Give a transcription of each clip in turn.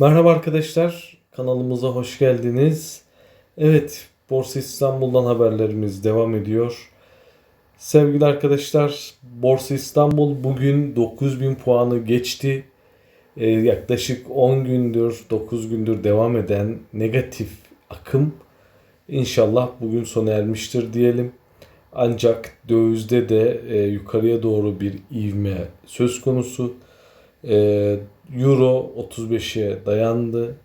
Merhaba arkadaşlar, kanalımıza hoş geldiniz. Evet, Borsa İstanbul'dan haberlerimiz devam ediyor. Sevgili arkadaşlar, Borsa İstanbul bugün 9000 puanı geçti. Ee, yaklaşık 10 gündür, 9 gündür devam eden negatif akım inşallah bugün sona ermiştir diyelim. Ancak dövizde de e, yukarıya doğru bir ivme söz konusu. E, Euro 35'e dayandı.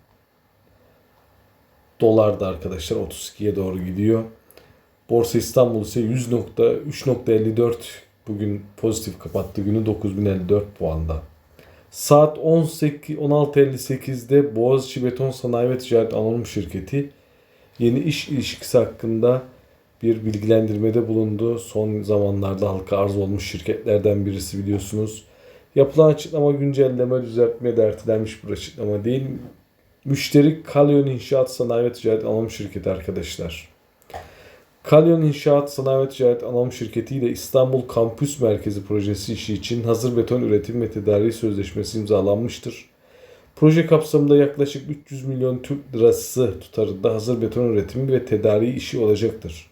Dolar da arkadaşlar 32'ye doğru gidiyor. Borsa İstanbul ise 100.3.54 bugün pozitif kapattı günü 9054 puanda. Saat 18 16.58'de Boğaziçi Beton Sanayi ve Ticaret Anonim Şirketi yeni iş ilişkisi hakkında bir bilgilendirmede bulundu. Son zamanlarda halka arz olmuş şirketlerden birisi biliyorsunuz. Yapılan açıklama güncelleme, düzeltme de ertelenmiş bir açıklama değil. Müşteri Kalyon İnşaat Sanayi ve Ticaret Anonim Şirketi arkadaşlar. Kalyon İnşaat Sanayi ve Ticaret Anonim Şirketi ile İstanbul Kampüs Merkezi projesi işi için hazır beton üretim ve tedariği sözleşmesi imzalanmıştır. Proje kapsamında yaklaşık 300 milyon Türk lirası tutarında hazır beton üretimi ve tedariği işi olacaktır.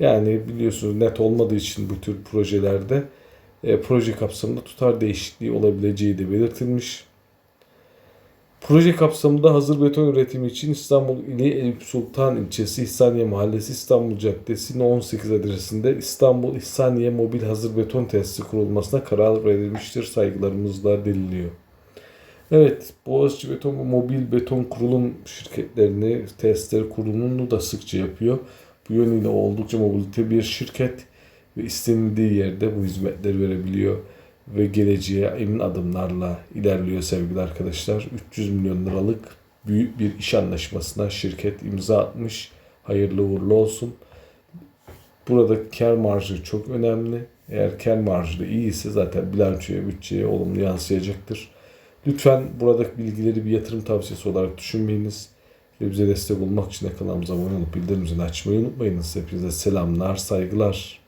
Yani biliyorsunuz net olmadığı için bu tür projelerde e, proje kapsamında tutar değişikliği olabileceği de belirtilmiş. Proje kapsamında hazır beton üretimi için İstanbul ili Eyüp Sultan ilçesi İhsaniye Mahallesi İstanbul Caddesi No 18 adresinde İstanbul İhsaniye Mobil Hazır Beton Tesisi kurulmasına karar verilmiştir. Saygılarımızla deniliyor. Evet, Boğaziçi Beton ve Mobil Beton Kurulum şirketlerini, testleri kurulumunu da sıkça yapıyor. Bu yönüyle oldukça mobilite bir şirket ve istenildiği yerde bu hizmetleri verebiliyor ve geleceğe emin adımlarla ilerliyor sevgili arkadaşlar. 300 milyon liralık büyük bir iş anlaşmasına şirket imza atmış. Hayırlı uğurlu olsun. Burada kar marjı çok önemli. Eğer kar marjı da iyi ise zaten bilançoya, bütçeye olumlu yansıyacaktır. Lütfen buradaki bilgileri bir yatırım tavsiyesi olarak düşünmeyiniz. Ve bize destek olmak için de kanalımıza abone olup bildirim açmayı unutmayınız. Hepinize selamlar, saygılar.